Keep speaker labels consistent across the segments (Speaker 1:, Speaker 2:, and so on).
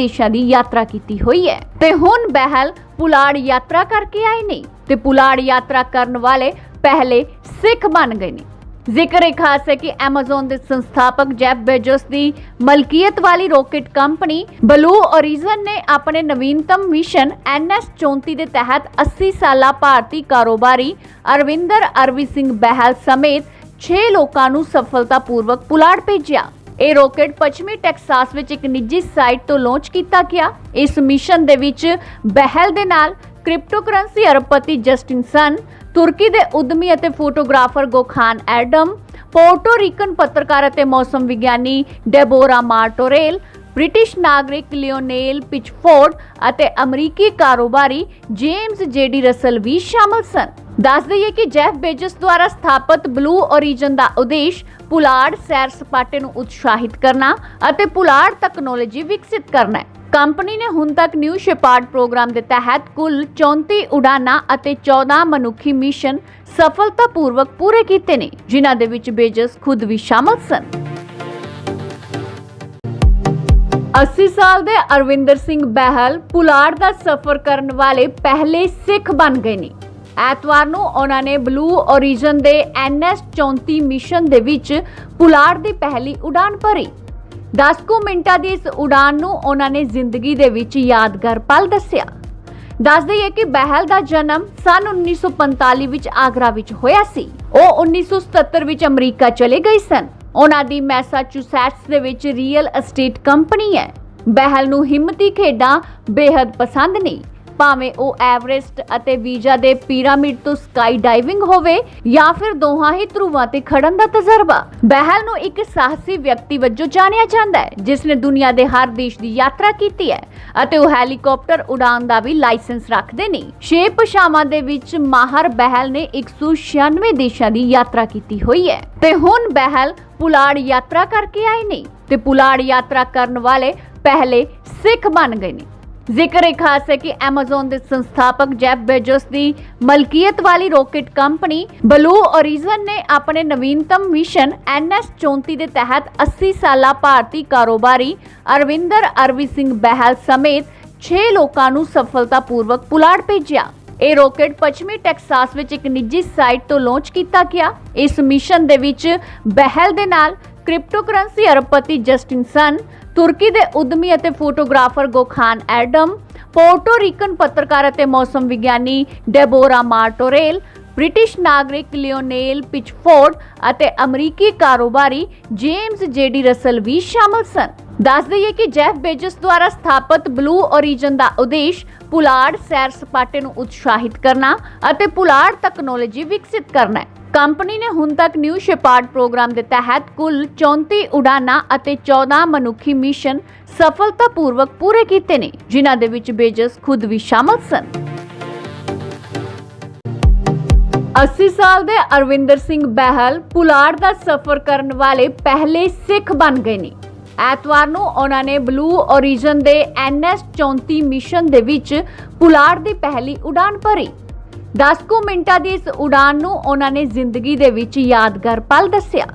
Speaker 1: ਦੇਸ਼ਾਂ ਦੀ ਯਾਤਰਾ ਕੀਤੀ ਹੋਈ ਹੈ। ਤੇ ਹੁਣ ਬਹਿਲ ਪੁਲਾੜ ਯਾਤਰਾ ਕਰਕੇ ਆਏ ਨੇ ਤੇ ਪੁਲਾੜ ਯਾਤਰਾ ਕਰਨ ਵਾਲੇ ਪਹਿਲੇ ਸਿੱਖ ਬਣ ਗਏ ਨੇ। ਜ਼ਿਕਰ ਇਹ ਖਾਸ ਹੈ ਕਿ Amazon ਦੇ ਸੰਸਥਾਪਕ ਜੈਫ ਬੇਜੋਸ ਦੀ ਮਲਕੀਅਤ ਵਾਲੀ ਰਾਕਟ ਕੰਪਨੀ ਬਲੂ ਔਰਿਜਨ ਨੇ ਆਪਣੇ ਨਵੀਨਤਮ ਮਿਸ਼ਨ NS34 ਦੇ ਤਹਿਤ 80 ਸਾਲਾ ਭਾਰਤੀ ਕਾਰੋਬਾਰੀ ਅਰਵਿੰਦਰ ਅਰਵੀ ਸਿੰਘ ਬਹਿਲ ਸਮੇਤ 6 ਲੋਕਾਂ ਨੂੰ ਸਫਲਤਾਪੂਰਵਕ ਪੁਲਾੜ ਭੇਜਿਆ। ਇਹ ਰਾਕਟ ਪੱਛਮੀ ਟੈਕਸਾਸ ਵਿੱਚ ਇੱਕ ਨਿੱਜੀ ਸਾਈਟ ਤੋਂ ਲਾਂਚ ਕੀਤਾ ਗਿਆ। ਇਸ ਮਿਸ਼ਨ ਦੇ ਵਿੱਚ ਬਹਿਲ ਦੇ ਨਾਲ ਕ੍ਰਿਪਟੋਕਰੰਸੀ ਅਰਬਪਤੀ ਜਸਟਿਨ ਸਨ, ਤੁਰਕੀ ਦੇ ਉਦਮੀ ਅਤੇ photographer Gokhan Erdem Puerto Rican ਪੱਤਰਕਾਰ ਅਤੇ ਮੌਸਮ ਵਿਗਿਆਨੀ ਡੈਬੋਰਾ ਮਾਰਟੋਰੇਲ ਬ੍ਰਿਟਿਸ਼ ਨਾਗਰਿਕ ਲਿਓਨੇਲ ਪਿਚਫੋਰਡ ਅਤੇ ਅਮਰੀਕੀ ਕਾਰੋਬਾਰੀ ਜੇਮਸ ਜੇਡੀ ਰਸਲ ਵੀ ਸ਼ਾਮਲ ਸਨ। ਦੱਸ ਦਈਏ ਕਿ ਜੈਫ ਬੇਜਸ ਦੁਆਰਾ ਸਥਾਪਿਤ ਬਲੂ ਔਰਿਜਨ ਦਾ ਉਦੇਸ਼ ਪੁਲਾੜ ਸੈਰ ਸਪਾਟੇ ਨੂੰ ਉਤਸ਼ਾਹਿਤ ਕਰਨਾ ਅਤੇ ਪੁਲਾੜ ਤਕਨੋਲੋਜੀ ਵਿਕਸਿਤ ਕਰਨਾ ਹੈ। ਕੰਪਨੀ ਨੇ ਹੁਣ ਤੱਕ ਨਿਊ ਸ਼ਿਪਾਰਡ ਪ੍ਰੋਗਰਾਮ ਦੇ ਤਹਿਤ ਕੁੱਲ 34 ਉਡਾਨਾਂ ਅਤੇ 14 ਮਨੁੱਖੀ ਮਿਸ਼ਨ ਸਫਲਤਾਪੂਰਵਕ ਪੂਰੇ ਕੀਤੇ ਨੇ, ਜਿਨ੍ਹਾਂ ਦੇ ਵਿੱਚ ਬੇਜਸ ਖੁਦ ਵੀ ਸ਼ਾਮਲ ਸਨ। 80 ਸਾਲ ਦੇ ਅਰਵਿੰਦਰ ਸਿੰਘ ਬਹਿਲ ਪੁਲਾੜ ਦਾ ਸਫ਼ਰ ਕਰਨ ਵਾਲੇ ਪਹਿਲੇ ਸਿੱਖ ਬਣ ਗਏ ਨੇ। ਐਤਵਾਰ ਨੂੰ ਉਹਨਾਂ ਨੇ ਬਲੂ ਔਰਿਜਨ ਦੇ NS34 ਮਿਸ਼ਨ ਦੇ ਵਿੱਚ ਪੁਲਾੜ ਦੀ ਪਹਿਲੀ ਉਡਾਨ ਭਰੀ। 10 ਕੁ ਮਿੰਟਾਂ ਦੀ ਇਸ ਉਡਾਨ ਨੂੰ ਉਹਨਾਂ ਨੇ ਜ਼ਿੰਦਗੀ ਦੇ ਵਿੱਚ ਯਾਦਗਾਰ ਪਲ ਦੱਸਿਆ। ਦੱਸ ਦਈਏ ਕਿ ਬਹਿਲ ਦਾ ਜਨਮ ਸਨ 1945 ਵਿੱਚ ਆਗਰਾ ਵਿੱਚ ਹੋਇਆ ਸੀ। ਉਹ 1977 ਵਿੱਚ ਅਮਰੀਕਾ ਚਲੇ ਗਏ ਸਨ। ਉਹਨਾਂ ਦੀ ਮੈਸਾਚੂਸੈਟਸ ਦੇ ਵਿੱਚ ਰੀਅਲ ਅਸਟੇਟ ਕੰਪਨੀ ਹੈ। ਬਹਿਲ ਨੂੰ ਹਿੰਮਤੀ ਖੇਡਾਂ ਬੇहद ਪਸੰਦ ਨੇ। ਭਾਵੇਂ ਉਹ ਐਵਰੈਸਟ ਅਤੇ ਵੀਜ਼ਾ ਦੇ ਪਿਰਾਮਿਡ ਤੋਂ ਸਕਾਈ ਡਾਈਵਿੰਗ ਹੋਵੇ ਜਾਂ ਫਿਰ ਦੋਹਾਂ ਹੀ ਧਰੁਵਾਂ ਤੇ ਖੜਨ ਦਾ ਤਜਰਬਾ। ਬਹਿਲ ਨੂੰ ਇੱਕ ਸਾਹਸੀ ਵਿਅਕਤੀ ਵਜੋਂ ਜਾਣਿਆ ਜਾਂਦਾ ਹੈ, ਜਿਸ ਨੇ ਦੁਨੀਆ ਦੇ ਹਰ ਦੇਸ਼ ਦੀ ਯਾਤਰਾ ਕੀਤੀ ਹੈ ਅਤੇ ਉਹ ਹੈਲੀਕਾਪਟਰ ਉਡਾਨ ਦਾ ਵੀ ਲਾਇਸੈਂਸ ਰੱਖਦੇ ਨੇ। ਛੇ ਭਾਸ਼ਾਵਾਂ ਦੇ ਵਿੱਚ ਮਾਹਰ ਬਹਿਲ ਨੇ 196 ਦੇਸ਼ਾਂ ਦੀ ਯਾਤਰਾ ਕੀਤੀ ਹੋਈ ਹੈ। ਤੇ ਹੁਣ ਬਹਿਲ ਪੁਲਾੜ ਯਾਤਰਾ ਕਰਕੇ ਆਏ ਨੇ ਤੇ ਪੁਲਾੜ ਯਾਤਰਾ ਕਰਨ ਵਾਲੇ ਪਹਿਲੇ ਸਿੱਖ ਬਣ ਗਏ ਨੇ। ਜ਼ਿਕਰ ਇਹ ਖਾਸ ਹੈ ਕਿ Amazon ਦੇ ਸੰਸਥਾਪਕ ਜੈਫ ਬੇਜੋਸ ਦੀ ਮਲਕੀਅਤ ਵਾਲੀ ਰਾਕਟ ਕੰਪਨੀ ਬਲੂ ਓਰੀਜ਼ਨ ਨੇ ਆਪਣੇ ਨਵੀਨਤਮ ਮਿਸ਼ਨ NS34 ਦੇ ਤਹਿਤ 80 ਸਾਲਾ ਭਾਰਤੀ ਕਾਰੋਬਾਰੀ ਅਰਵਿੰਦਰ ਅਰਵੀ ਸਿੰਘ ਬਹਿਲ ਸਮੇਤ 6 ਲੋਕਾਂ ਨੂੰ ਸਫਲਤਾਪੂਰਵਕ ਪੁਲਾੜ ਭੇਜਿਆ। ਇਹ ਰਾਕਟ ਪੱਛਮੀ ਟੈਕਸਾਸ ਵਿੱਚ ਇੱਕ ਨਿੱਜੀ ਸਾਈਟ ਤੋਂ ਲਾਂਚ ਕੀਤਾ ਗਿਆ। ਇਸ ਮਿਸ਼ਨ ਦੇ ਵਿੱਚ ਬਹਿਲ ਦੇ ਨਾਲ ਕ੍ਰਿਪਟੋਕਰੰਸੀ ਅਰਬਪਤੀ ਜਸਟਿਨ ਸਨ, ਤੁਰਕੀ ਦੇ ਉਦਮੀ ਅਤੇ photographer Gokhan Erdem, Puerto Rican ਪੱਤਰਕਾਰ ਅਤੇ ਮੌਸਮ ਵਿਗਿਆਨੀ ਡੈਬੋਰਾ ਮਾਰਟੋਰੇਲ, ਬ੍ਰਿਟਿਸ਼ ਨਾਗਰਿਕ ਲਿਓਨੇਲ ਪਿਚਫੋਰਡ ਅਤੇ ਅਮਰੀਕੀ ਕਾਰੋਬਾਰੀ ਜੇਮਸ ਜੇਡੀ ਰਸਲ ਵੀ ਸ਼ਾਮਲ ਸਨ। ਦੱਸ ਦਈਏ ਕਿ ਜੈਫ ਬੇਜਸ ਦੁਆਰਾ ਸਥਾਪਿਤ ਬਲੂ ਔਰਿਜਨ ਦਾ ਉਦੇਸ਼ ਪੁਲਾੜ ਸੈਰ ਸਪਾਟੇ ਨੂੰ ਉਤਸ਼ਾਹਿਤ ਕਰਨਾ ਅਤੇ ਪੁਲਾੜ ਤਕਨੋਲੋਜੀ ਵਿਕਸਿਤ ਕਰਨਾ ਹੈ। ਕੰਪਨੀ ਨੇ ਹੁਣ ਤੱਕ ਨਿਊ ਸ਼ਿਪਾਰਡ ਪ੍ਰੋਗਰਾਮ ਦੇ ਤਹਿਤ ਕੁੱਲ 34 ਉਡਾਨਾਂ ਅਤੇ 14 ਮਨੁੱਖੀ ਮਿਸ਼ਨ ਸਫਲਤਾਪੂਰਵਕ ਪੂਰੇ ਕੀਤੇ ਨੇ, ਜਿਨ੍ਹਾਂ ਦੇ ਵਿੱਚ ਬੇਜਸ ਖੁਦ ਵੀ ਸ਼ਾਮਲ ਸਨ। 80 ਸਾਲ ਦੇ ਅਰਵਿੰਦਰ ਸਿੰਘ ਬਹਿਲ ਪੁਲਾੜ ਦਾ ਸਫ਼ਰ ਕਰਨ ਵਾਲੇ ਪਹਿਲੇ ਸਿੱਖ ਬਣ ਗਏ ਨੇ। ਐਤਵਾਰ ਨੂੰ ਉਹਨਾਂ ਨੇ ਬਲੂ ਔਰਿਜਨ ਦੇ NS34 ਮਿਸ਼ਨ ਦੇ ਵਿੱਚ ਪੁਲਾੜ ਦੀ ਪਹਿਲੀ ਉਡਾਨ ਭਰੀ। 10 ਕੁ ਮਿੰਟਾਂ ਦੀ ਇਸ ਉਡਾਨ ਨੂੰ ਉਹਨਾਂ ਨੇ ਜ਼ਿੰਦਗੀ ਦੇ ਵਿੱਚ ਯਾਦਗਾਰ ਪਲ ਦੱਸਿਆ।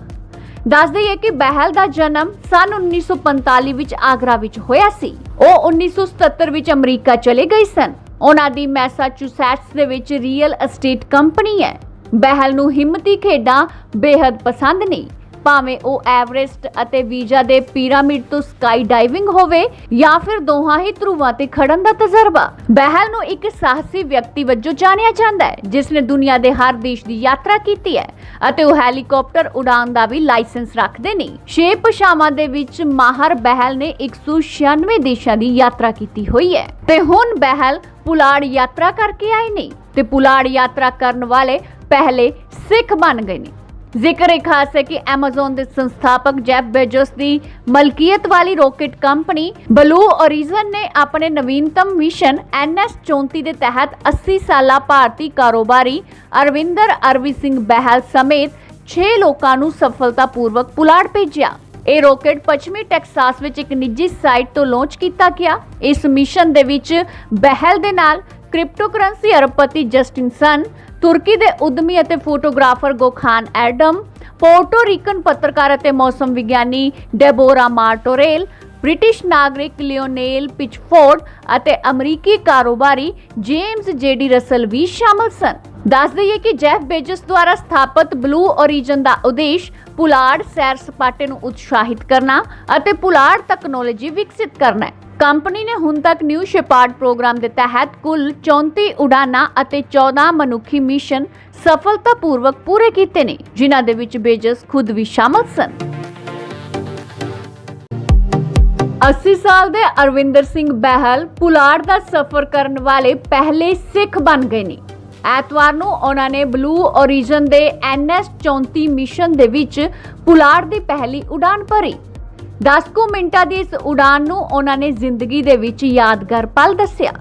Speaker 1: ਦੱਸ ਦਈਏ ਕਿ ਬਹਿਲ ਦਾ ਜਨਮ ਸਨ 1945 ਵਿੱਚ ਆਗਰਾ ਵਿੱਚ ਹੋਇਆ ਸੀ। ਉਹ 1977 ਵਿੱਚ ਅਮਰੀਕਾ ਚਲੇ ਗਏ ਸਨ। ਉਹਨਾਂ ਦੀ ਮੈਸਾਚੂਸੈਟਸ ਦੇ ਵਿੱਚ ਰੀਅਲ ਅਸਟੇਟ ਕੰਪਨੀ ਹੈ। ਬਹਿਲ ਨੂੰ ਹਿੰਮਤੀ ਖੇਡਾਂ ਬੇहद ਪਸੰਦ ਨੇ। ਭਾਵੇਂ ਉਹ ਐਵਰੈਸਟ ਅਤੇ ਵੀਜ਼ਾ ਦੇ ਪਿਰਾਮਿਡ ਤੋਂ ਸਕਾਈ ਡਾਈਵਿੰਗ ਹੋਵੇ ਜਾਂ ਫਿਰ ਦੋਹਾਂ ਹੀ ਧਰੁਵਾਂ ਤੇ ਖੜਨ ਦਾ ਤਜਰਬਾ। ਬਹਿਲ ਨੂੰ ਇੱਕ ਸਾਹਸੀ ਵਿਅਕਤੀ ਵਜੋਂ ਜਾਣਿਆ ਜਾਂਦਾ ਹੈ, ਜਿਸ ਨੇ ਦੁਨੀਆ ਦੇ ਹਰ ਦੇਸ਼ ਦੀ ਯਾਤਰਾ ਕੀਤੀ ਹੈ ਅਤੇ ਉਹ ਹੈਲੀਕਾਪਟਰ ਉਡਾਨ ਦਾ ਵੀ ਲਾਇਸੈਂਸ ਰੱਖਦੇ ਨੇ। ਛੇ ਭਾਸ਼ਾਵਾਂ ਦੇ ਵਿੱਚ ਮਾਹਰ ਬਹਿਲ ਨੇ 196 ਦੇਸ਼ਾਂ ਦੀ ਯਾਤਰਾ ਕੀਤੀ ਹੋਈ ਹੈ। ਤੇ ਹੁਣ ਬਹਿਲ ਪੁਲਾੜ ਯਾਤਰਾ ਕਰਕੇ ਆਏ ਨੇ ਤੇ ਪੁਲਾੜ ਯਾਤਰਾ ਕਰਨ ਵਾਲੇ ਪਹਿਲੇ ਸਿੱਖ ਬਣ ਗਏ ਨੇ। ਜ਼ਿਕਰ ਇਹ ਖਾਸ ਹੈ ਕਿ Amazon ਦੇ ਸੰਸਥਾਪਕ ਜੈਫ ਬੇਜੋਸ ਦੀ ਮਲਕੀਅਤ ਵਾਲੀ ਰਾਕਟ ਕੰਪਨੀ ਬਲੂ ਔਰਿਜਨ ਨੇ ਆਪਣੇ ਨਵੀਨਤਮ ਮਿਸ਼ਨ NS34 ਦੇ ਤਹਿਤ 80 ਸਾਲਾ ਭਾਰਤੀ ਕਾਰੋਬਾਰੀ ਅਰਵਿੰਦਰ ਅਰਵੀ ਸਿੰਘ ਬਹਿਲ ਸਮੇਤ 6 ਲੋਕਾਂ ਨੂੰ ਸਫਲਤਾਪੂਰਵਕ ਪੁਲਾੜ ਭੇਜਿਆ। ਇਹ ਰਾਕਟ ਪੱਛਮੀ ਟੈਕਸਾਸ ਵਿੱਚ ਇੱਕ ਨਿੱਜੀ ਸਾਈਟ ਤੋਂ ਲਾਂਚ ਕੀਤਾ ਗਿਆ। ਇਸ ਮਿਸ਼ਨ ਦੇ ਵਿੱਚ ਬਹਿਲ ਦੇ ਨਾਲ ਕ੍ਰਿਪਟੋਕਰੰਸੀ ਅਰਬਪਤੀ ਜਸਟਿਨ ਸਨ ਤੁਰਕੀ ਦੇ ਉਦਮੀ ਅਤੇ photographer Gokhan Erdem, Puerto Rican ਪੱਤਰਕਾਰ ਅਤੇ ਮੌਸਮ ਵਿਗਿਆਨੀ ਡੈਬੋਰਾ ਮਾਰਟੋਰੇਲ, ਬ੍ਰਿਟਿਸ਼ ਨਾਗਰਿਕ ਲਿਓਨੇਲ ਪਿਚਫੋਰਡ ਅਤੇ ਅਮਰੀਕੀ ਕਾਰੋਬਾਰੀ ਜੇਮਸ ਜੇਡੀ ਰਸਲ ਵੀ ਸ਼ਾਮਲ ਸਨ। ਦੱਸ ਦਈਏ ਕਿ ਜੈਫ ਬੇਜਸ ਦੁਆਰਾ ਸਥਾਪਿਤ ਬਲੂ ਓਰੀਜਨ ਦਾ ਉਦੇਸ਼ ਪੁਲਾੜ ਸੈਰ ਸਪਾਟੇ ਨੂੰ ਉਤਸ਼ਾਹਿਤ ਕਰਨਾ ਅਤੇ ਪੁਲਾੜ ਤਕਨੋਲੋਜੀ ਵਿਕਸਿਤ ਕਰਨਾ ਹੈ। ਕੰਪਨੀ ਨੇ ਹੁਣ ਤੱਕ ਨਿਊ ਸ਼ੇਪਾਰਡ ਪ੍ਰੋਗਰਾਮ ਦੇ ਤਹਿਤ ਕੁੱਲ 34 ਉਡਾਨਾਂ ਅਤੇ 14 ਮਨੁੱਖੀ ਮਿਸ਼ਨ ਸਫਲਤਾਪੂਰਵਕ ਪੂਰੇ ਕੀਤੇ ਨੇ, ਜਿਨ੍ਹਾਂ ਦੇ ਵਿੱਚ ਬੇਜਸ ਖੁਦ ਵੀ ਸ਼ਾਮਲ ਸਨ। 80 ਸਾਲ ਦੇ ਅਰਵਿੰਦਰ ਸਿੰਘ ਬਹਿਲ ਪੁਲਾੜ ਦਾ ਸਫ਼ਰ ਕਰਨ ਵਾਲੇ ਪਹਿਲੇ ਸਿੱਖ ਬਣ ਗਏ ਨੇ। ਐਤਵਾਰ ਨੂੰ ਉਹਨਾਂ ਨੇ ਬਲੂ ਓਰੀਜਨ ਦੇ ਐਨਐਸ 34 ਮਿਸ਼ਨ ਦੇ ਵਿੱਚ ਪੁਲਾੜ ਦੀ ਪਹਿਲੀ ਉਡਾਨ ਭਰੀ। 10 ਕੁ ਮਿੰਟਾਂ ਦੀ ਇਸ ਉਡਾਨ ਨੂੰ ਉਹਨਾਂ ਨੇ ਜ਼ਿੰਦਗੀ ਦੇ ਵਿੱਚ ਯਾਦਗਾਰ ਪਲ ਦੱਸਿਆ।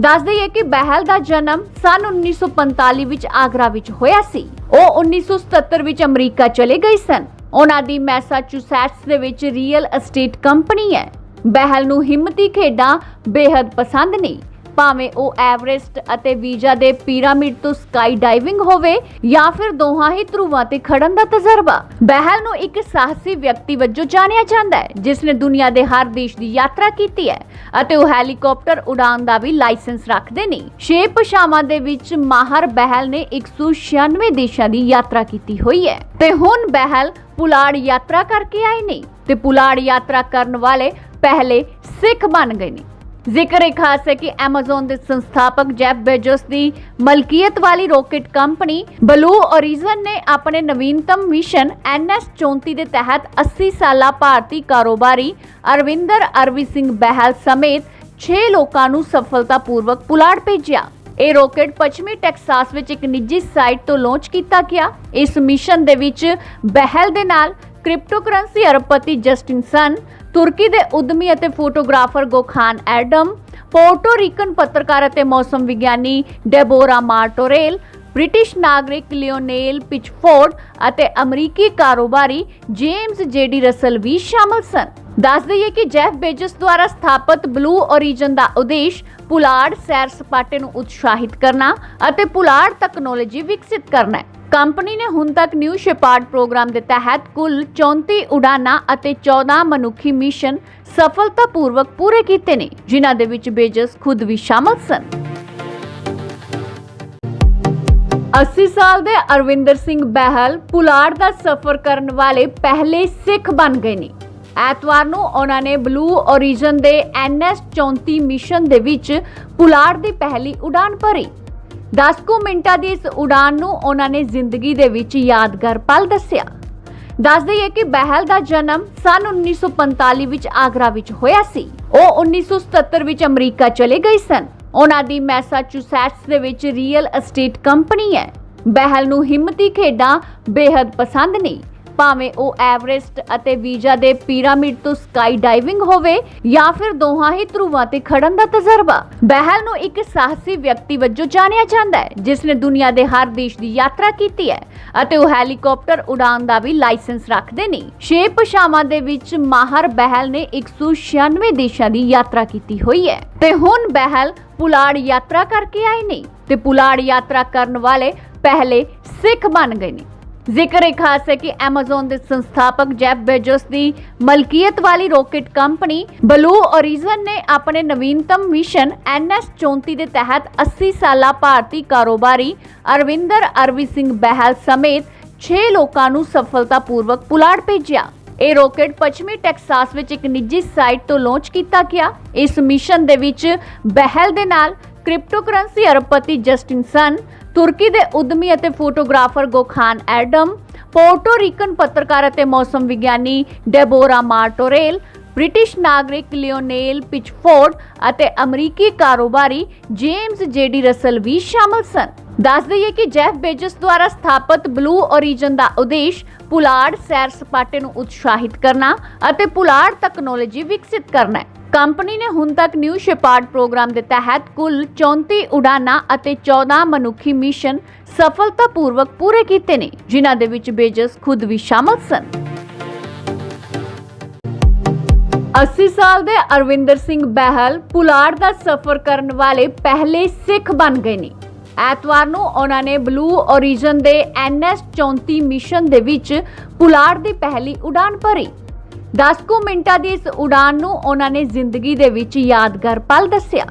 Speaker 1: ਦੱਸ ਦਈਏ ਕਿ ਬਹਿਲ ਦਾ ਜਨਮ ਸਨ 1945 ਵਿੱਚ ਆਗਰਾ ਵਿੱਚ ਹੋਇਆ ਸੀ। ਉਹ 1977 ਵਿੱਚ ਅਮਰੀਕਾ ਚਲੇ ਗਏ ਸਨ। ਉਹਨਾਂ ਦੀ ਮੈਸਾਚੂਸੈਟਸ ਦੇ ਵਿੱਚ ਰੀਅਲ ਅਸਟੇਟ ਕੰਪਨੀ ਹੈ। ਬਹਿਲ ਨੂੰ ਹਿੰਮਤੀ ਖੇਡਾਂ ਬੇहद ਪਸੰਦ ਨਹੀਂ ਭਾਵੇਂ ਉਹ ਐਵਰੈਸਟ ਅਤੇ ਵੀਜ਼ਾ ਦੇ ਪਿਰਾਮਿਡ ਤੋਂ ਸਕਾਈ ਡਾਈਵਿੰਗ ਹੋਵੇ ਜਾਂ ਫਿਰ ਦੋਹਾਂ ਹੀ ਧਰੁਵਾਂ ਤੇ ਖੜਨ ਦਾ ਤਜਰਬਾ। ਬਹਿਲ ਨੂੰ ਇੱਕ ਸਾਹਸੀ ਵਿਅਕਤੀ ਵਜੋਂ ਜਾਣਿਆ ਜਾਂਦਾ ਹੈ, ਜਿਸ ਨੇ ਦੁਨੀਆ ਦੇ ਹਰ ਦੇਸ਼ ਦੀ ਯਾਤਰਾ ਕੀਤੀ ਹੈ ਅਤੇ ਉਹ ਹੈਲੀਕਾਪਟਰ ਉਡਾਨ ਦਾ ਵੀ ਲਾਇਸੈਂਸ ਰੱਖਦੇ ਨੇ। ਛੇ ਭਾਸ਼ਾਵਾਂ ਦੇ ਵਿੱਚ ਮਾਹਰ ਬਹਿਲ ਨੇ 196 ਦੇਸ਼ਾਂ ਦੀ ਯਾਤਰਾ ਕੀਤੀ ਹੋਈ ਹੈ ਤੇ ਹੁਣ ਬਹਿਲ ਪੁਲਾੜ ਯਾਤਰਾ ਕਰਕੇ ਆਏ ਨੇ ਤੇ ਪੁਲਾੜ ਯਾਤਰਾ ਕਰਨ ਵਾਲੇ ਪਹਿਲੇ ਸਿੱਖ ਬਣ ਗਏ ਨੇ। ਜ਼ਿਕਰ ਇਹ ਖਾਸ ਹੈ ਕਿ Amazon ਦੇ ਸੰਸਥਾਪਕ ਜੈਫ ਬੇਜੋਸ ਦੀ ਮਲਕੀਅਤ ਵਾਲੀ ਰਾਕੇਟ ਕੰਪਨੀ ਬਲੂ ਓਰੀਜ਼ਨ ਨੇ ਆਪਣੇ ਨਵੀਨਤਮ ਮਿਸ਼ਨ NS34 ਦੇ ਤਹਿਤ 80 ਸਾਲਾ ਭਾਰਤੀ ਕਾਰੋਬਾਰੀ ਅਰਵਿੰਦਰ ਅਰਵੀ ਸਿੰਘ ਬਹਿਲ ਸਮੇਤ 6 ਲੋਕਾਂ ਨੂੰ ਸਫਲਤਾਪੂਰਵਕ ਪੁਲਾੜ ਭੇਜਿਆ। ਇਹ ਰਾਕੇਟ ਪੱਛਮੀ ਟੈਕਸਾਸ ਵਿੱਚ ਇੱਕ ਨਿੱਜੀ ਸਾਈਟ ਤੋਂ ਲਾਂਚ ਕੀਤਾ ਗਿਆ। ਇਸ ਮਿਸ਼ਨ ਦੇ ਵਿੱਚ ਬਹਿਲ ਦੇ ਨਾਲ ਕ੍ਰਿਪਟੋਕਰੰਸੀ ਅਰਬਪਤੀ ਜਸਟਿਨ ਸਨ ਤੁਰਕੀ ਦੇ ਉਦਮੀ ਅਤੇ photographer Gokhan Erdem, Puerto Rican ਪੱਤਰਕਾਰ ਅਤੇ ਮੌਸਮ ਵਿਗਿਆਨੀ ਡੈਬੋਰਾ ਮਾਰਟੋਰੇਲ, ਬ੍ਰਿਟਿਸ਼ ਨਾਗਰਿਕ ਲਿਓਨੇਲ ਪਿਚਫੋਰਡ ਅਤੇ ਅਮਰੀਕੀ ਕਾਰੋਬਾਰੀ ਜੇਮਸ ਜੇਡੀ ਰਸਲ ਵੀ ਸ਼ਾਮਲ ਸਨ। ਦੱਸ ਦਈਏ ਕਿ ਜੈਫ ਬੇਜਸ ਦੁਆਰਾ ਸਥਾਪਿਤ ਬਲੂ ਓਰੀਜਨ ਦਾ ਉਦੇਸ਼ ਪੁਲਾੜ ਸੈਰ ਸਪਾਟੇ ਨੂੰ ਉਤਸ਼ਾਹਿਤ ਕਰਨਾ ਅਤੇ ਪੁਲਾੜ ਤਕਨੋਲੋਜੀ ਵਿਕਸਿਤ ਕਰਨਾ ਹੈ। ਕੰਪਨੀ ਨੇ ਹੁਣ ਤੱਕ ਨਿਊ ਸ਼ੇਪਾਰਡ ਪ੍ਰੋਗਰਾਮ ਦੇ ਤਹਿਤ ਕੁੱਲ 34 ਉਡਾਨਾਂ ਅਤੇ 14 ਮਨੁੱਖੀ ਮਿਸ਼ਨ ਸਫਲਤਾਪੂਰਵਕ ਪੂਰੇ ਕੀਤੇ ਨੇ, ਜਿਨ੍ਹਾਂ ਦੇ ਵਿੱਚ ਬੇਜਸ ਖੁਦ ਵੀ ਸ਼ਾਮਲ ਸਨ। 80 ਸਾਲ ਦੇ ਅਰਵਿੰਦਰ ਸਿੰਘ ਬਹਿਲ ਪੁਲਾੜ ਦਾ ਸਫ਼ਰ ਕਰਨ ਵਾਲੇ ਪਹਿਲੇ ਸਿੱਖ ਬਣ ਗਏ ਨੇ। ਐਤਵਾਰ ਨੂੰ ਉਹਨਾਂ ਨੇ ਬਲੂ ਓਰੀਜਨ ਦੇ ਐਨਐਸ 34 ਮਿਸ਼ਨ ਦੇ ਵਿੱਚ ਪੁਲਾੜ ਦੀ ਪਹਿਲੀ ਉਡਾਨ ਭਰੀ। 10 ਕੁ ਮਿੰਟਾਂ ਦੀ ਇਸ ਉਡਾਨ ਨੂੰ ਉਹਨਾਂ ਨੇ ਜ਼ਿੰਦਗੀ ਦੇ ਵਿੱਚ ਯਾਦਗਾਰ ਪਲ ਦੱਸਿਆ। ਦੱਸ ਦਈਏ ਕਿ ਬਹਿਲ ਦਾ ਜਨਮ ਸਨ 1945 ਵਿੱਚ ਆਗਰਾ ਵਿੱਚ ਹੋਇਆ ਸੀ। ਉਹ 1977 ਵਿੱਚ ਅਮਰੀਕਾ ਚਲੇ ਗਏ ਸਨ। ਉਹਨਾਂ ਦੀ ਮੈਸਾਚੂਸੈਟਸ ਦੇ ਵਿੱਚ ਰੀਅਲ ਅਸਟੇਟ ਕੰਪਨੀ ਹੈ। ਬਹਿਲ ਨੂੰ ਹਿੰਮਤੀ ਖੇਡਾਂ ਬੇहद ਪਸੰਦ ਨਹੀਂ ਭਾਵੇਂ ਉਹ ਐਵਰੈਸਟ ਅਤੇ ਵੀਜ਼ਾ ਦੇ ਪਿਰਾਮਿਡ ਤੋਂ ਸਕਾਈ ਡਾਈਵਿੰਗ ਹੋਵੇ ਜਾਂ ਫਿਰ ਦੋਹਾਂ ਹੀ ਧਰੁਵਾਂ ਤੇ ਖੜਨ ਦਾ ਤਜਰਬਾ। ਬਹਿਲ ਨੂੰ ਇੱਕ ਸਾਹਸੀ ਵਿਅਕਤੀ ਵਜੋਂ ਜਾਣਿਆ ਜਾਂਦਾ ਹੈ, ਜਿਸ ਨੇ ਦੁਨੀਆ ਦੇ ਹਰ ਦੇਸ਼ ਦੀ ਯਾਤਰਾ ਕੀਤੀ ਹੈ ਅਤੇ ਉਹ ਹੈਲੀਕਾਪਟਰ ਉਡਾਨ ਦਾ ਵੀ ਲਾਇਸੈਂਸ ਰੱਖਦੇ ਨੇ। ਛੇ ਭਾਸ਼ਾਵਾਂ ਦੇ ਵਿੱਚ ਮਾਹਰ ਬਹਿਲ ਨੇ 196 ਦੇਸ਼ਾਂ ਦੀ ਯਾਤਰਾ ਕੀਤੀ ਹੋਈ ਹੈ। ਤੇ ਹੁਣ ਬਹਿਲ ਪੁਲਾੜ ਯਾਤਰਾ ਕਰਕੇ ਆਏ ਨੇ ਤੇ ਪੁਲਾੜ ਯਾਤਰਾ ਕਰਨ ਵਾਲੇ ਪਹਿਲੇ ਸਿੱਖ ਬਣ ਗਏ ਨੇ। ਜ਼ਿਕਰ ਇਹ ਖਾਸ ਹੈ ਕਿ Amazon ਦੇ ਸੰਸਥਾਪਕ ਜੈਫ ਬੇਜੋਸ ਦੀ ਮਲਕੀਅਤ ਵਾਲੀ ਰਾਕੇਟ ਕੰਪਨੀ ਬਲੂ ਓਰੀਜ਼ਨ ਨੇ ਆਪਣੇ ਨਵੀਨਤਮ ਮਿਸ਼ਨ NS34 ਦੇ ਤਹਿਤ 80 ਸਾਲਾ ਭਾਰਤੀ ਕਾਰੋਬਾਰੀ ਅਰਵਿੰਦਰ ਅਰਵੀ ਸਿੰਘ ਬਹਿਲ ਸਮੇਤ 6 ਲੋਕਾਂ ਨੂੰ ਸਫਲਤਾਪੂਰਵਕ ਪੁਲਾੜ ਭੇਜਿਆ। ਇਹ ਰਾਕੇਟ ਪੱਛਮੀ ਟੈਕਸਾਸ ਵਿੱਚ ਇੱਕ ਨਿੱਜੀ ਸਾਈਟ ਤੋਂ ਲਾਂਚ ਕੀਤਾ ਗਿਆ। ਇਸ ਮਿਸ਼ਨ ਦੇ ਵਿੱਚ ਬਹਿਲ ਦੇ ਨਾਲ ਕ੍ਰਿਪਟੋਕਰੰਸੀ ਅਰਬਪਤੀ ਜਸਟਿਨ ਸਨ, ਤੁਰਕੀ ਦੇ ਉਦਮੀ ਅਤੇ photographer Gokhan Erdem, Puerto Rican ਪੱਤਰਕਾਰ ਅਤੇ ਮੌਸਮ ਵਿਗਿਆਨੀ ਡੈਬੋਰਾ ਮਾਰਟੋਰੇਲ, ਬ੍ਰਿਟਿਸ਼ ਨਾਗਰਿਕ ਲਿਓਨੇਲ ਪਿਚਫੋਰਡ ਅਤੇ ਅਮਰੀਕੀ ਕਾਰੋਬਾਰੀ ਜੇਮਸ ਜੇਡੀ ਰਸਲ ਵੀ ਸ਼ਾਮਲ ਸਨ। ਦੱਸ ਦਈਏ ਕਿ ਜੈਫ ਬੇਜਸ ਦੁਆਰਾ ਸਥਾਪਿਤ ਬਲੂ ਓਰੀਜਨ ਦਾ ਉਦੇਸ਼ ਪੁਲਾੜ ਸੈਰ ਸਪਾਟੇ ਨੂੰ ਉਤਸ਼ਾਹਿਤ ਕਰਨਾ ਅਤੇ ਪੁਲਾੜ ਤਕਨੋਲੋਜੀ ਵਿਕਸਿਤ ਕਰਨਾ ਹੈ। ਕੰਪਨੀ ਨੇ ਹੁਣ ਤੱਕ ਨਿਊ ਸ਼ੇਪਾਰਡ ਪ੍ਰੋਗਰਾਮ ਦੇ ਤਹਿਤ ਕੁੱਲ 34 ਉਡਾਨਾਂ ਅਤੇ 14 ਮਨੁੱਖੀ ਮਿਸ਼ਨ ਸਫਲਤਾਪੂਰਵਕ ਪੂਰੇ ਕੀਤੇ ਨੇ, ਜਿਨ੍ਹਾਂ ਦੇ ਵਿੱਚ ਬੇਜਸ ਖੁਦ ਵੀ ਸ਼ਾਮਲ ਸਨ। 80 ਸਾਲ ਦੇ ਅਰਵਿੰਦਰ ਸਿੰਘ ਬਹਿਲ ਪੁਲਾੜ ਦਾ ਸਫ਼ਰ ਕਰਨ ਵਾਲੇ ਪਹਿਲੇ ਸਿੱਖ ਬਣ ਗਏ ਨੇ। ਐਤਵਾਰ ਨੂੰ ਉਹਨਾਂ ਨੇ ਬਲੂ ਓਰੀਜਨ ਦੇ NS 34 ਮਿਸ਼ਨ ਦੇ ਵਿੱਚ ਪੁਲਾੜ ਦੀ ਪਹਿਲੀ ਉਡਾਨ ਭਰੀ। 10 ਕੁ ਮਿੰਟਾਂ ਦੀ ਇਸ ਉਡਾਨ ਨੂੰ ਉਹਨਾਂ ਨੇ ਜ਼ਿੰਦਗੀ ਦੇ ਵਿੱਚ ਯਾਦਗਾਰ ਪਲ ਦੱਸਿਆ।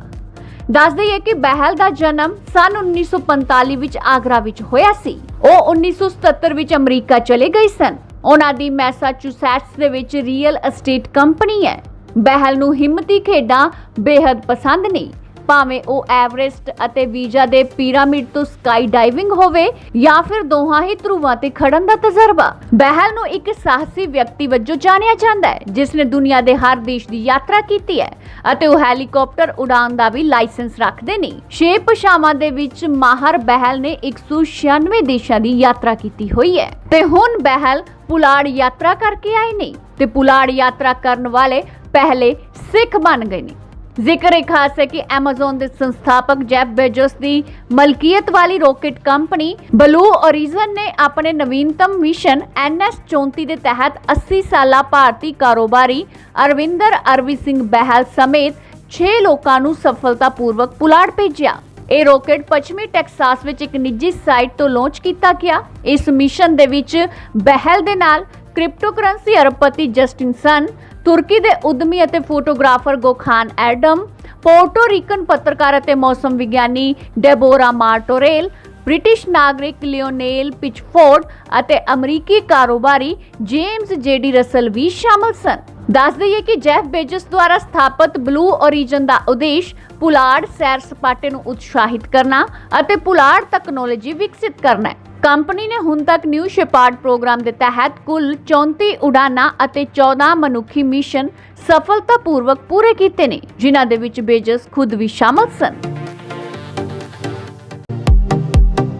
Speaker 1: ਦੱਸ ਦਈਏ ਕਿ ਬਹਿਲ ਦਾ ਜਨਮ ਸਨ 1945 ਵਿੱਚ ਆਗਰਾ ਵਿੱਚ ਹੋਇਆ ਸੀ। ਉਹ 1977 ਵਿੱਚ ਅਮਰੀਕਾ ਚਲੇ ਗਏ ਸਨ। ਉਹਨਾਂ ਦੀ ਮੈਸਾਚੂਸੈਟਸ ਦੇ ਵਿੱਚ ਰੀਅਲ ਅਸਟੇਟ ਕੰਪਨੀ ਹੈ। ਬਹਿਲ ਨੂੰ ਹਿੰਮਤੀ ਖੇਡਾਂ ਬੇहद ਪਸੰਦ ਨਹੀਂ ਭਾਵੇਂ ਉਹ ਐਵਰੈਸਟ ਅਤੇ ਵੀਜ਼ਾ ਦੇ ਪਿਰਾਮਿਡ ਤੋਂ ਸਕਾਈ ਡਾਈਵਿੰਗ ਹੋਵੇ ਜਾਂ ਫਿਰ ਦੋਹਾਂ ਹੀ ਧਰੁਵਾਂ ਤੇ ਖੜਨ ਦਾ ਤਜਰਬਾ। ਬਹਿਲ ਨੂੰ ਇੱਕ ਸਾਹਸੀ ਵਿਅਕਤੀ ਵਜੋਂ ਜਾਣਿਆ ਜਾਂਦਾ ਹੈ, ਜਿਸ ਨੇ ਦੁਨੀਆ ਦੇ ਹਰ ਦੇਸ਼ ਦੀ ਯਾਤਰਾ ਕੀਤੀ ਹੈ ਅਤੇ ਉਹ ਹੈਲੀਕਾਪਟਰ ਉਡਾਨ ਦਾ ਵੀ ਲਾਇਸੈਂਸ ਰੱਖਦੇ ਨੇ। ਛੇ ਭਾਸ਼ਾਵਾਂ ਦੇ ਵਿੱਚ ਮਾਹਰ ਬਹਿਲ ਨੇ 196 ਦੇਸ਼ਾਂ ਦੀ ਯਾਤਰਾ ਕੀਤੀ ਹੋਈ ਹੈ ਤੇ ਹੁਣ ਬਹਿਲ ਪੁਲਾੜ ਯਾਤਰਾ ਕਰਕੇ ਆਏ ਨੇ ਤੇ ਪੁਲਾੜ ਯਾਤਰਾ ਕਰਨ ਵਾਲੇ ਪਹਿਲੇ ਸਿੱਖ ਬਣ ਗਏ ਨੇ। ਜ਼ਿਕਰ ਇਹ ਖਾਸ ਹੈ ਕਿ Amazon ਦੇ ਸੰਸਥਾਪਕ ਜੈਫ ਬੇਜੋਸ ਦੀ ਮਲਕੀਅਤ ਵਾਲੀ ਰਾਕੇਟ ਕੰਪਨੀ ਬਲੂ ਔਰਿਜਨ ਨੇ ਆਪਣੇ ਨਵੀਨਤਮ ਮਿਸ਼ਨ NS34 ਦੇ ਤਹਿਤ 80 ਸਾਲਾ ਭਾਰਤੀ ਕਾਰੋਬਾਰੀ ਅਰਵਿੰਦਰ ਅਰਵੀ ਸਿੰਘ ਬਹਿਲ ਸਮੇਤ 6 ਲੋਕਾਂ ਨੂੰ ਸਫਲਤਾਪੂਰਵਕ ਪੁਲਾੜ ਭੇਜਿਆ। ਇਹ ਰਾਕੇਟ ਪੱਛਮੀ ਟੈਕਸਾਸ ਵਿੱਚ ਇੱਕ ਨਿੱਜੀ ਸਾਈਟ ਤੋਂ ਲਾਂਚ ਕੀਤਾ ਗਿਆ। ਇਸ ਮਿਸ਼ਨ ਦੇ ਵਿੱਚ ਬਹਿਲ ਦੇ ਨਾਲ ਕ੍ਰਿਪਟੋਕਰੰਸੀ ਅਰਬਪਤੀ ਜਸਟਿਨ ਸਨ ਤੁਰਕੀ ਦੇ ਉਦਮੀ ਅਤੇ photographer Gokhan Erdem, Puerto Rican ਪੱਤਰਕਾਰ ਅਤੇ ਮੌਸਮ ਵਿਗਿਆਨੀ ਡੈਬੋਰਾ ਮਾਰਟੋਰੇਲ, ਬ੍ਰਿਟਿਸ਼ ਨਾਗਰਿਕ ਲਿਓਨੇਲ ਪਿਚਫੋਰਡ ਅਤੇ ਅਮਰੀਕੀ ਕਾਰੋਬਾਰੀ ਜੇਮਸ ਜੇਡੀ ਰਸਲ ਵੀ ਸ਼ਾਮਲ ਸਨ। ਦੱਸ ਦਈਏ ਕਿ ਜੈਫ ਬੇਜਸ ਦੁਆਰਾ ਸਥਾਪਿਤ ਬਲੂ ਔਰਿਜਨ ਦਾ ਉਦੇਸ਼ ਪੁਲਾੜ ਸੈਰ ਸਪਾਟੇ ਨੂੰ ਉਤਸ਼ਾਹਿਤ ਕਰਨਾ ਅਤੇ ਪੁਲਾੜ ਤਕਨੋਲੋਜੀ ਵਿਕਸਿਤ ਕਰਨਾ ਹੈ। ਕੰਪਨੀ ਨੇ ਹੁਣ ਤੱਕ ਨਿਊ ਸ਼ੇਪਾਰਡ ਪ੍ਰੋਗਰਾਮ ਦੇ ਤਹਿਤ ਕੁੱਲ 34 ਉਡਾਨਾਂ ਅਤੇ 14 ਮਨੁੱਖੀ ਮਿਸ਼ਨ ਸਫਲਤਾਪੂਰਵਕ ਪੂਰੇ ਕੀਤੇ ਨੇ, ਜਿਨ੍ਹਾਂ ਦੇ ਵਿੱਚ ਬੇਜਸ ਖੁਦ ਵੀ ਸ਼ਾਮਲ ਸਨ।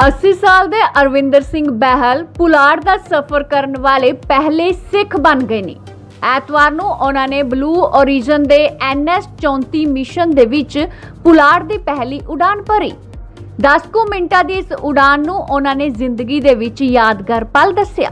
Speaker 1: 80 ਸਾਲ ਦੇ ਅਰਵਿੰਦਰ ਸਿੰਘ ਬਹਿਲ ਪੁਲਾੜ ਦਾ ਸਫ਼ਰ ਕਰਨ ਵਾਲੇ ਪਹਿਲੇ ਸਿੱਖ ਬਣ ਗਏ ਨੇ। ਐਤਵਾਰ ਨੂੰ ਉਹਨਾਂ ਨੇ ਬਲੂ ਓਰੀਜਨ ਦੇ NS34 ਮਿਸ਼ਨ ਦੇ ਵਿੱਚ ਪੁਲਾੜ ਦੀ ਪਹਿਲੀ ਉਡਾਨ ਭਰੀ। 10 ਕੁ ਮਿੰਟਾਂ ਦੀ ਇਸ ਉਡਾਨ ਨੂੰ ਉਹਨਾਂ ਨੇ ਜ਼ਿੰਦਗੀ ਦੇ ਵਿੱਚ ਯਾਦਗਾਰ ਪਲ ਦੱਸਿਆ।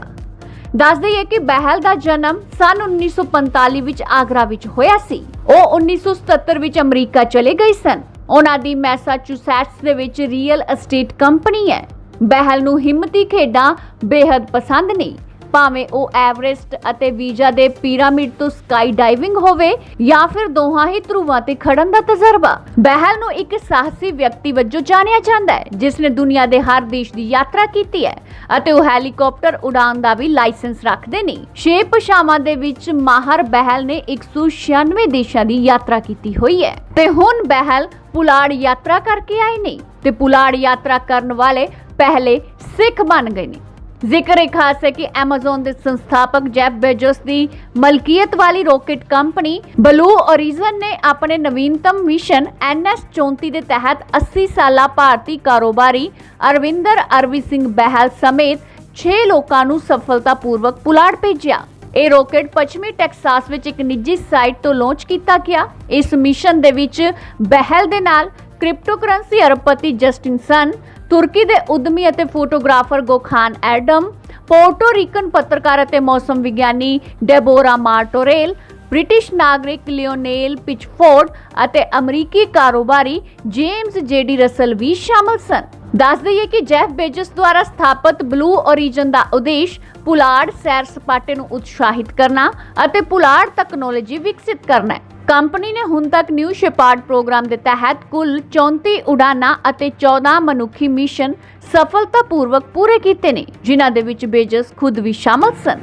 Speaker 1: ਦੱਸ ਦਈਏ ਕਿ ਬਹਿਲ ਦਾ ਜਨਮ ਸਨ 1945 ਵਿੱਚ ਆਗਰਾ ਵਿੱਚ ਹੋਇਆ ਸੀ। ਉਹ 1977 ਵਿੱਚ ਅਮਰੀਕਾ ਚਲੇ ਗਏ ਸਨ। ਉਹਨਾਂ ਦੀ ਮੈਸਾਚੂਸੈਟਸ ਦੇ ਵਿੱਚ ਰੀਅਲ ਅਸਟੇਟ ਕੰਪਨੀ ਹੈ। ਬਹਿਲ ਨੂੰ ਹਿੰਮਤੀ ਖੇਡਾਂ ਬੇहद ਪਸੰਦ ਨਹੀਂ ਭਾਵੇਂ ਉਹ ਐਵਰੈਸਟ ਅਤੇ ਵੀਜ਼ਾ ਦੇ ਪਿਰਾਮਿਡ ਤੋਂ ਸਕਾਈ ਡਾਈਵਿੰਗ ਹੋਵੇ ਜਾਂ ਫਿਰ ਦੋਹਾਂ ਹੀ ਧਰੁਵਾਂ ਤੇ ਖੜਨ ਦਾ ਤਜਰਬਾ। ਬਹਿਲ ਨੂੰ ਇੱਕ ਸਾਹਸੀ ਵਿਅਕਤੀ ਵਜੋਂ ਜਾਣਿਆ ਜਾਂਦਾ ਹੈ, ਜਿਸ ਨੇ ਦੁਨੀਆ ਦੇ ਹਰ ਦੇਸ਼ ਦੀ ਯਾਤਰਾ ਕੀਤੀ ਹੈ ਅਤੇ ਉਹ ਹੈਲੀਕਾਪਟਰ ਉਡਾਨ ਦਾ ਵੀ ਲਾਇਸੈਂਸ ਰੱਖਦੇ ਨੇ। ਛੇ ਭਾਸ਼ਾਵਾਂ ਦੇ ਵਿੱਚ ਮਾਹਰ ਬਹਿਲ ਨੇ 196 ਦੇਸ਼ਾਂ ਦੀ ਯਾਤਰਾ ਕੀਤੀ ਹੋਈ ਹੈ ਤੇ ਹੁਣ ਬਹਿਲ ਪੁਲਾੜ ਯਾਤਰਾ ਕਰਕੇ ਆਏ ਨੇ ਤੇ ਪੁਲਾੜ ਯਾਤਰਾ ਕਰਨ ਵਾਲੇ ਪਹਿਲੇ ਸਿੱਖ ਬਣ ਗਏ ਨੇ। ਜ਼ਿਕਰ ਇਹ ਖਾਸ ਹੈ ਕਿ Amazon ਦੇ ਸੰਸਥਾਪਕ ਜੈਫ ਬੇਜੋਸ ਦੀ ਮਲਕੀਅਤ ਵਾਲੀ ਰਾਕੇਟ ਕੰਪਨੀ ਬਲੂ ਔਰਿਜਨ ਨੇ ਆਪਣੇ ਨਵੀਨਤਮ ਮਿਸ਼ਨ NS34 ਦੇ ਤਹਿਤ 80 ਸਾਲਾ ਭਾਰਤੀ ਕਾਰੋਬਾਰੀ ਅਰਵਿੰਦਰ ਅਰਵੀ ਸਿੰਘ ਬਹਿਲ ਸਮੇਤ 6 ਲੋਕਾਂ ਨੂੰ ਸਫਲਤਾਪੂਰਵਕ ਪੁਲਾੜ ਭੇਜਿਆ। ਇਹ ਰਾਕੇਟ ਪੱਛਮੀ ਟੈਕਸਾਸ ਵਿੱਚ ਇੱਕ ਨਿੱਜੀ ਸਾਈਟ ਤੋਂ ਲਾਂਚ ਕੀਤਾ ਗਿਆ। ਇਸ ਮਿਸ਼ਨ ਦੇ ਵਿੱਚ ਬਹਿਲ ਦੇ ਨਾਲ ਕ੍ਰਿਪਟੋਕਰੰਸੀ ਅਰਬਪਤੀ ਜਸਟਿਨ ਸਨ ਤੁਰਕੀ ਦੇ ਉਦਮੀ ਅਤੇ ਫੋਟੋਗ੍ਰਾਫਰ ਗੋਖਾਨ ਐਡਮ, ਪੋਰਟੋ ਪੱਤਰਕਾਰ ਅਤੇ ਮੌਸਮ ਵਿਗਿਆਨੀ ਡੈਬੋਰਾ ਮਾਰਟੋਰੇਲ, ਬ੍ਰਿਟਿਸ਼ ਨਾਗਰਿਕ ਲਿਓਨੇਲ ਪਿਚਫੋਰਡ ਅਤੇ ਅਮਰੀਕੀ ਕਾਰੋਬਾਰੀ ਜੇਮਸ ਜੇਡੀ ਰਸਲ ਵੀ ਸ਼ਾਮਲ ਸਨ। ਦੱਸ ਦਈਏ ਕਿ ਜੈਫ ਬੇਜਸ ਦੁਆਰਾ ਸਥਾਪਿਤ ਬਲੂ ਔਰਿਜਨ ਦਾ ਉਦੇਸ਼ ਪੁਲਾੜ ਸੈਰ ਸਪਾਟੇ ਨੂੰ ਉਤਸ਼ਾਹਿਤ ਕਰਨਾ ਅਤੇ ਪੁਲਾੜ ਤਕਨੋਲੋਜੀ ਵਿਕਸਿਤ ਕਰਨਾ ਹੈ। ਕੰਪਨੀ ਨੇ ਹੁਣ ਤੱਕ ਨਿਊ ਸ਼ੇਪਾਰਡ ਪ੍ਰੋਗਰਾਮ ਦੇ ਤਹਿਤ ਕੁੱਲ 34 ਉਡਾਨਾਂ ਅਤੇ 14 ਮਨੁੱਖੀ ਮਿਸ਼ਨ ਸਫਲਤਾਪੂਰਵਕ ਪੂਰੇ ਕੀਤੇ ਨੇ, ਜਿਨ੍ਹਾਂ ਦੇ ਵਿੱਚ ਬੇਜਸ ਖੁਦ ਵੀ ਸ਼ਾਮਲ ਸਨ।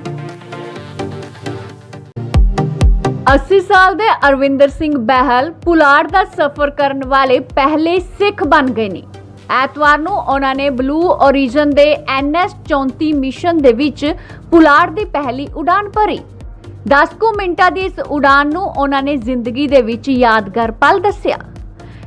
Speaker 1: 80 ਸਾਲ ਦੇ ਅਰਵਿੰਦਰ ਸਿੰਘ ਬਹਿਲ ਪੁਲਾੜ ਦਾ ਸਫ਼ਰ ਕਰਨ ਵਾਲੇ ਪਹਿਲੇ ਸਿੱਖ ਬਣ ਗਏ ਨੇ। ਐਤਵਾਰ ਨੂੰ ਉਹਨਾਂ ਨੇ ਬਲੂ ਔਰਿਜਨ ਦੇ NS34 ਮਿਸ਼ਨ ਦੇ ਵਿੱਚ ਪੁਲਾੜ ਦੀ ਪਹਿਲੀ ਉਡਾਨ ਭਰੀ। 10 ਕੁ ਮਿੰਟਾਂ ਦੀ ਇਸ ਉਡਾਨ ਨੂੰ ਉਹਨਾਂ ਨੇ ਜ਼ਿੰਦਗੀ ਦੇ ਵਿੱਚ ਯਾਦਗਾਰ ਪਲ ਦੱਸਿਆ।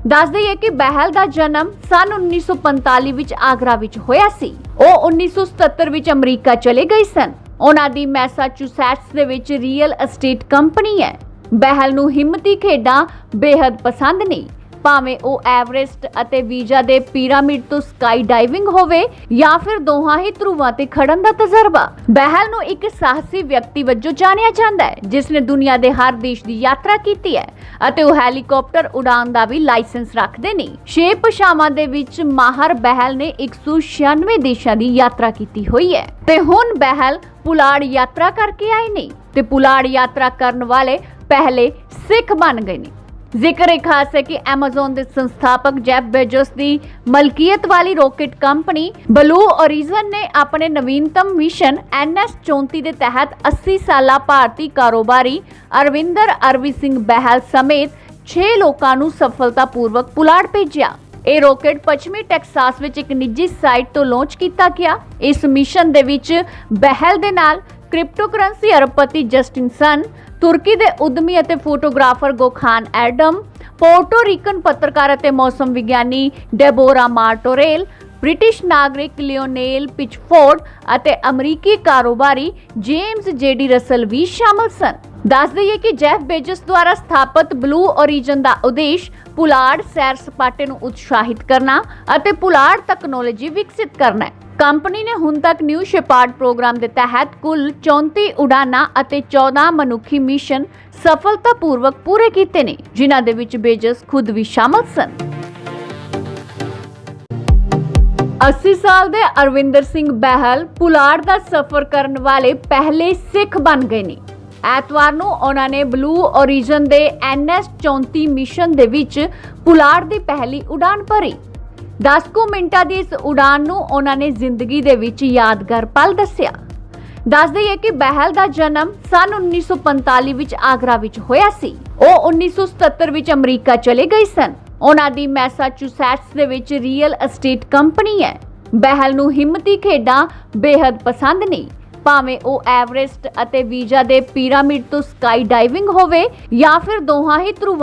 Speaker 1: ਦੱਸ ਦਈਏ ਕਿ ਬਹਿਲ ਦਾ ਜਨਮ ਸਨ 1945 ਵਿੱਚ ਆਗਰਾ ਵਿੱਚ ਹੋਇਆ ਸੀ। ਉਹ 1977 ਵਿੱਚ ਅਮਰੀਕਾ ਚਲੇ ਗਏ ਸਨ। ਉਹਨਾਂ ਦੀ ਮੈਸਾਚੂਸੈਟਸ ਦੇ ਵਿੱਚ ਰੀਅਲ ਅਸਟੇਟ ਕੰਪਨੀ ਹੈ। ਬਹਿਲ ਨੂੰ ਹਿੰਮਤੀ ਖੇਡਾਂ ਬੇहद ਪਸੰਦ ਨਹੀਂ ਭਾਵੇਂ ਉਹ ਐਵਰੈਸਟ ਅਤੇ ਵੀਜ਼ਾ ਦੇ ਪਿਰਾਮਿਡ ਤੋਂ ਸਕਾਈ ਡਾਈਵਿੰਗ ਹੋਵੇ ਜਾਂ ਫਿਰ ਦੋਹਾਂ ਹੀ ਧਰੁਵਾਂ ਤੇ ਖੜਨ ਦਾ ਤਜਰਬਾ। ਬਹਿਲ ਨੂੰ ਇੱਕ ਸਾਹਸੀ ਵਿਅਕਤੀ ਵਜੋਂ ਜਾਣਿਆ ਜਾਂਦਾ ਹੈ, ਜਿਸ ਨੇ ਦੁਨੀਆ ਦੇ ਹਰ ਦੇਸ਼ ਦੀ ਯਾਤਰਾ ਕੀਤੀ ਹੈ ਅਤੇ ਉਹ ਹੈਲੀਕਾਪਟਰ ਉਡਾਨ ਦਾ ਵੀ ਲਾਇਸੈਂਸ ਰੱਖਦੇ ਨੇ। ਛੇ ਭਾਸ਼ਾਵਾਂ ਦੇ ਵਿੱਚ ਮਾਹਰ ਬਹਿਲ ਨੇ 196 ਦੇਸ਼ਾਂ ਦੀ ਯਾਤਰਾ ਕੀਤੀ ਹੋਈ ਹੈ। ਤੇ ਹੁਣ ਬਹਿਲ ਪੁਲਾੜ ਯਾਤਰਾ ਕਰਕੇ ਆਏ ਨੇ ਤੇ ਪੁਲਾੜ ਯਾਤਰਾ ਕਰਨ ਵਾਲੇ ਪਹਿਲੇ ਸਿੱਖ ਬਣ ਗਏ ਨੇ। ਜ਼ਿਕਰ ਇਹ ਖਾਸ ਹੈ ਕਿ Amazon ਦੇ ਸੰਸਥਾਪਕ ਜੈਫ ਬੇਜੋਸ ਦੀ ਮਲਕੀਅਤ ਵਾਲੀ ਰਾਕਟ ਕੰਪਨੀ ਬਲੂ ਔਰਿਜਨ ਨੇ ਆਪਣੇ ਨਵੀਨਤਮ ਮਿਸ਼ਨ NS34 ਦੇ ਤਹਿਤ 80 ਸਾਲਾ ਭਾਰਤੀ ਕਾਰੋਬਾਰੀ ਅਰਵਿੰਦਰ ਅਰਵੀ ਸਿੰਘ ਬਹਿਲ ਸਮੇਤ 6 ਲੋਕਾਂ ਨੂੰ ਸਫਲਤਾਪੂਰਵਕ ਪੁਲਾੜ ਭੇਜਿਆ। ਇਹ ਰਾਕਟ ਪੱਛਮੀ ਟੈਕਸਾਸ ਵਿੱਚ ਇੱਕ ਨਿੱਜੀ ਸਾਈਟ ਤੋਂ ਲਾਂਚ ਕੀਤਾ ਗਿਆ। ਇਸ ਮਿਸ਼ਨ ਦੇ ਵਿੱਚ ਬਹਿਲ ਦੇ ਨਾਲ ਕ੍ਰਿਪਟੋਕਰੰਸੀ ਅਰਬਪਤੀ ਜਸਟਿਨ ਸਨ ਤੁਰਕੀ ਦੇ ਉਦਮੀ ਅਤੇ photographer Gokhan Erdem, Puerto Rican ਪੱਤਰਕਾਰ ਅਤੇ ਮੌਸਮ ਵਿਗਿਆਨੀ ਡੈਬੋਰਾ ਮਾਰਟੋਰੇਲ, ਬ੍ਰਿਟਿਸ਼ ਨਾਗਰਿਕ ਲਿਓਨੇਲ ਪਿਚਫੋਰਡ ਅਤੇ ਅਮਰੀਕੀ ਕਾਰੋਬਾਰੀ ਜੇਮਸ ਜੇਡੀ ਰਸਲ ਵੀ ਸ਼ਾਮਲ ਸਨ। ਦੱਸ ਦਈਏ ਕਿ ਜੈਫ ਬੇਜਸ ਦੁਆਰਾ ਸਥਾਪਿਤ ਬਲੂ ਔਰਿਜਨ ਦਾ ਉਦੇਸ਼ ਪੁਲਾੜ ਸੈਰ ਸਪਾਟੇ ਨੂੰ ਉਤਸ਼ਾਹਿਤ ਕਰਨਾ ਅਤੇ ਪੁਲਾੜ ਤਕਨੋਲੋਜੀ ਵਿਕਸਿਤ ਕਰਨਾ ਹੈ। ਕੰਪਨੀ ਨੇ ਹੁਣ ਤੱਕ ਨਿਊ ਸ਼ੇਪਾਰਡ ਪ੍ਰੋਗਰਾਮ ਦੇ ਤਹਿਤ ਕੁੱਲ 34 ਉਡਾਨਾਂ ਅਤੇ 14 ਮਨੁੱਖੀ ਮਿਸ਼ਨ ਸਫਲਤਾਪੂਰਵਕ ਪੂਰੇ ਕੀਤੇ ਨੇ, ਜਿਨ੍ਹਾਂ ਦੇ ਵਿੱਚ ਬੇਜਸ ਖੁਦ ਵੀ ਸ਼ਾਮਲ ਸਨ। 80 ਸਾਲ ਦੇ ਅਰਵਿੰਦਰ ਸਿੰਘ ਬਹਿਲ ਪੁਲਾੜ ਦਾ ਸਫ਼ਰ ਕਰਨ ਵਾਲੇ ਪਹਿਲੇ ਸਿੱਖ ਬਣ ਗਏ ਨੇ। ਐਤਵਾਰ ਨੂੰ ਉਹਨਾਂ ਨੇ ਬਲੂ ਔਰਿਜਨ ਦੇ NS34 ਮਿਸ਼ਨ ਦੇ ਵਿੱਚ ਪੁਲਾੜ ਦੀ ਪਹਿਲੀ ਉਡਾਨ ਭਰੀ। 10 ਕੁ ਮਿੰਟਾਂ ਦੀ ਇਸ ਉਡਾਨ ਨੂੰ ਉਹਨਾਂ ਨੇ ਜ਼ਿੰਦਗੀ ਦੇ ਵਿੱਚ ਯਾਦਗਾਰ ਪਲ ਦੱਸਿਆ। ਦੱਸ ਦਈਏ ਕਿ ਬਹਿਲ ਦਾ ਜਨਮ ਸਨ 1945 ਵਿੱਚ ਆਗਰਾ ਵਿੱਚ ਹੋਇਆ ਸੀ। ਉਹ 1977 ਵਿੱਚ ਅਮਰੀਕਾ ਚਲੇ ਗਏ ਸਨ। ਉਹਨਾਂ ਦੀ ਮੈਸਾਚੂਸੈਟਸ ਦੇ ਵਿੱਚ ਰੀਅਲ ਅਸਟੇਟ ਕੰਪਨੀ ਹੈ। ਬਹਿਲ ਨੂੰ ਹਿੰਮਤੀ ਖੇਡਾਂ ਬੇहद ਪਸੰਦ ਨਹੀਂ ਭਾਵੇਂ ਉਹ ਐਵਰੈਸਟ ਅਤੇ ਵੀਜ਼ਾ ਦੇ ਪਿਰਾਮਿਡ ਤੋਂ ਸਕਾਈ ਡਾਈਵਿੰਗ ਹੋਵੇ ਜਾਂ ਫਿਰ ਦੋਹਾਂ ਹੀ ਧਰੁਵਾਂ